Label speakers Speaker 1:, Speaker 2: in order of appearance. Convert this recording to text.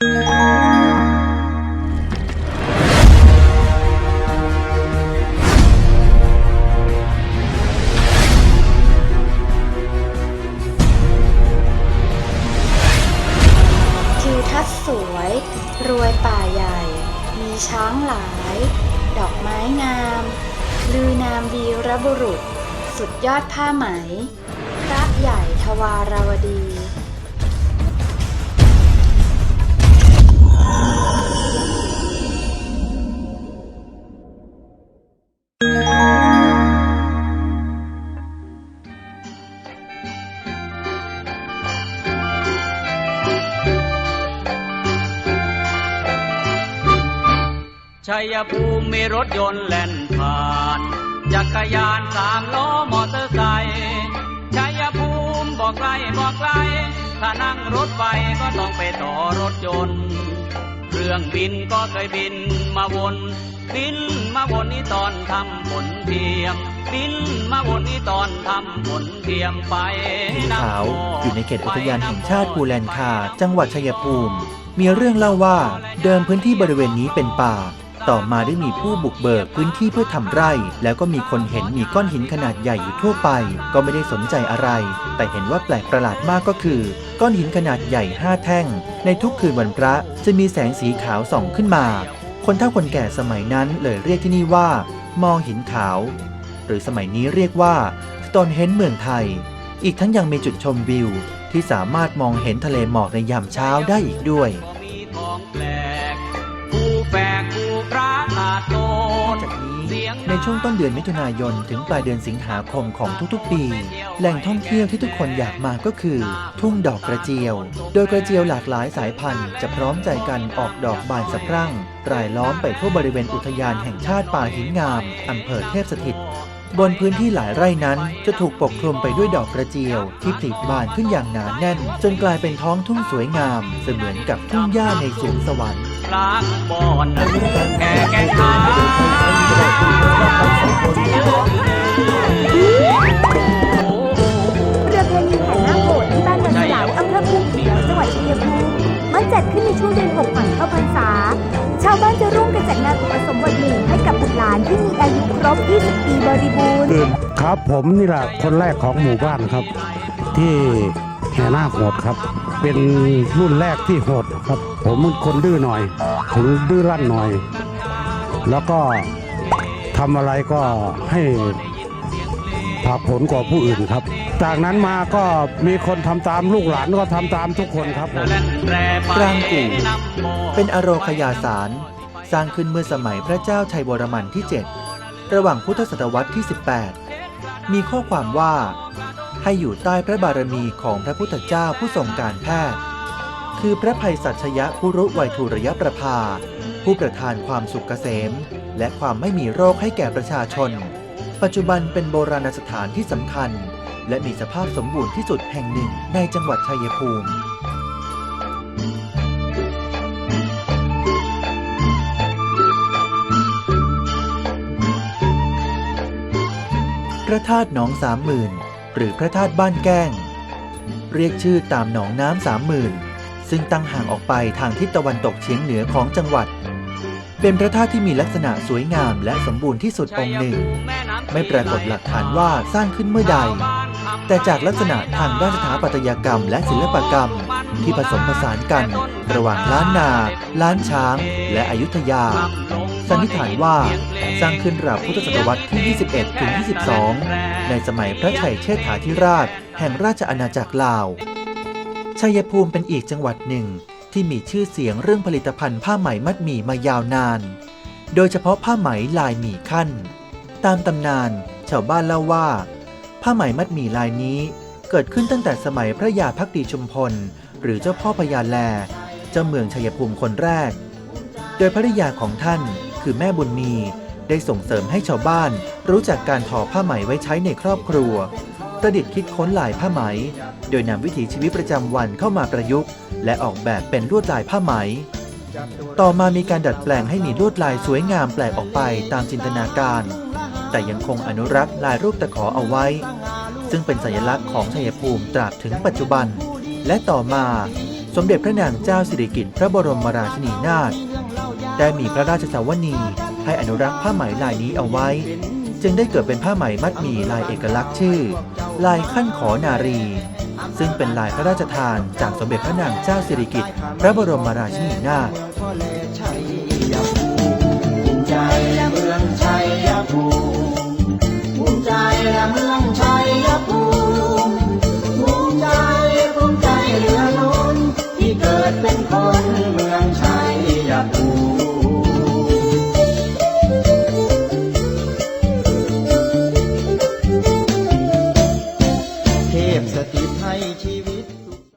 Speaker 1: ทิวทัศน์สวย รวยป่าใหญ่ มีช้างหลาย ดอกไม้งาม ลือนามวีรบุรุษ สุดยอดผ้าไหม พระใหญ่ทวารวดี
Speaker 2: ชัยภูมิมีรถยนต์แล่นผ่าน จักรยานสามล้อมอเตอร์ไซค์ชัยภูมิบอกไกลบอกไกล ถ้านั่งรถไฟก็ต้องไปต่อรถยนต์เครื่องบินก็เคยบินมาวน บินมาวนนี่ตอนทำผลเทียม บินมาวนนี่ตอนทำผลเทียมไป
Speaker 3: สี
Speaker 2: นำ
Speaker 3: ขาวอยู่ในเขตอุทยานแห่งชาติภูแลนคา จังหวัดชัยภูมิ มีเรื่องเล่าว่าเดิมพื้นที่บริเวณนี้เป็นป่า ต่อมาได้มีผู้บุกเบิกพื้นที่เพื่อทำไร่ แล้วก็มีคนเห็นมีก้อนหินขนาดใหญ่อยู่ทั่วไป ก็ไม่ได้สนใจอะไร แต่เห็นว่าแปลกประหลาดมากก็คือ ก้อนหินขนาดใหญ่ห้าแท่ง ในทุกคืนวันพระจะมีแสงสีขาวส่องขึ้นมา คนเฒ่าคนแก่สมัยนั้นเลยเรียกที่นี่ว่า มองหินขาว หรือสมัยนี้เรียกว่าสโตนเฮนเมืองไทย อีกทั้งยังมีจุดชมวิว ที่สามารถมองเห็นทะเลหมอกในยามเช้าได้อีกด้วย ในช่วงต้นเดือนมิถุนายน ถึงปลายเดือนสิงหาคมของทุกๆ ปี แหล่งท่องเที่ยวที่ทุกคนอยากมาก็คือ ทุ่งดอกกระเจียว โดยกระเจียวหลากหลายสายพันธุ์ จะพร้อมใจกันออกดอกบานสะพรั่ง รายล้อมไปทั่วบริเวณอุทยานแห่งชาติป่าหินงามอำเภอเทพสถิตบนพื้นที่หลายไร่นั้นจะถูกปกคลุมไปด้วยดอกกระเจียว ที่ผลิบานขึ้นอย่างหนาแน่น จนกลายเป็นท้องทุ่งสวยงาม เสมือนกับทุ่งหญ้าในสวงสวรรค์
Speaker 4: จัดขึ้นในช่วงเดือนหกก่อนเข้าพรรษา ชาวบ้านจะร่วมกันจัดงานอุปสมบทหมู่ให้กับบุตรหลานที่มีอายุครบ 20 ปีบริบูรณ์
Speaker 5: ครับผมนี่แหละคนแรกของหมู่บ้านครับ ที่แห่นาคโหดครับ เป็นรุ่นแรกที่โหดครับ ผมเป็นคนดื้อหน่อย ถึงดื้อรั้นหน่อย แล้วก็ทำอะไรก็ให้ ผาผลกว่าผู้อื่นครับ จากนั้นมาก็มีคนทำตามลูกหลานก็ทำตามทุกคนครับผม
Speaker 2: แล่นแปรไป
Speaker 3: ปรางกู่เป็นอโรคยาสาร สร้างขึ้นเมื่อสมัยพระเจ้าชัยวรมันที่ 7 ระหว่างพุทธศตวรรษที่ 18 มีข้อความว่า ให้อยู่ใต้พระบารมีของพระพุทธเจ้าผู้ทรงการแพทย์ คือพระภัยสัชยะคุรุไวยทุระยะประภา ผู้ประทานความสุขเกษม และความไม่มีโรคให้แก่ประชาชน ปัจจุบันเป็นโบราณสถานที่สำคัญ และมีสภาพสมบูรณ์ที่สุดแห่งหนึ่งในจังหวัดชัยภูมิพระธาตุหนองสามหมื่นหรือพระธาตุบ้านแก้ง เรียกชื่อตามหนองน้ำสามหมื่นซึ่งตั้งห่างออกไปทางทิศตะวันตกเฉียงเหนือของจังหวัด เป็นพระธาตุที่มีลักษณะสวยงามและสมบูรณ์ที่สุดองค์หนึ่ง ไม่ปรากฏหลักฐานว่าสร้างขึ้นเมื่อใด แต่จากลักษณะทางด้านสถาปัตยกรรมและศิลปกรรม ที่ผสมผสานกัน ระหว่างล้านนา ล้านช้าง และอยุธยา สันนิษฐานว่าสร้างขึ้นราวพุทธศตวรรษที่ 21 ถึง 22 ในสมัยพระชัยเชษฐาธิราช แห่งราชอาณาจักรลาวชัยภูมิเป็นอีกจังหวัดหนึ่ง ที่มีชื่อเสียงเรื่องผลิตภัณฑ์ผ้าไหมมัดหมี่มายาวนาน โดยเฉพาะผ้าไหมลายหมี่ขั้น ตามตำนานชาวบ้านเล่าว่า ผ้าไหมมัดหมี่ลายนี้เกิดขึ้นตั้งแต่สมัยพระยาพักดีชุมพล หรือเจ้าพ่อพญาแล เจ้าเมืองชัยภูมิคนแรก โดยภริยาของท่านคือแม่บุญมีได้ส่งเสริมให้ชาวบ้านรู้จักการทอผ้าไหมไว้ใช้ในครอบครัว ประดิษฐ์คิดค้นลายผ้าไหม โดยนำวิถีชีวิตประจำวันเข้ามาประยุกต์ และออกแบบเป็นลวดลายผ้าไหม ต่อมามีการดัดแปลงให้มีลวดลายสวยงามแปลกออกไปตามจินตนาการ แต่ยังคงอนุรักษ์ลายรูปตะขอเอาไว้ ซึ่งเป็นสัญลักษณ์ของชัยภูมิตราบถึงปัจจุบัน และต่อมาสมเด็จพระนางเจ้าสิริกิติ์พระบรมราชินีนาถได้มีพระราชสวนีให้อนุรักษ์ผ้าไหมลายนี้เอาไว้ จึงได้เกิดเป็นผ้าไหมมัดหมี่ลายเอกลักษณ์ชื่อ ลายขั้นขอนารี ซึ่งเป็นลายพระราชทานจากสมเด็จพระนางเจ้าสิริกิติ์พระบรมราชินีนาถ
Speaker 6: ใจเมืองชัยภูมิ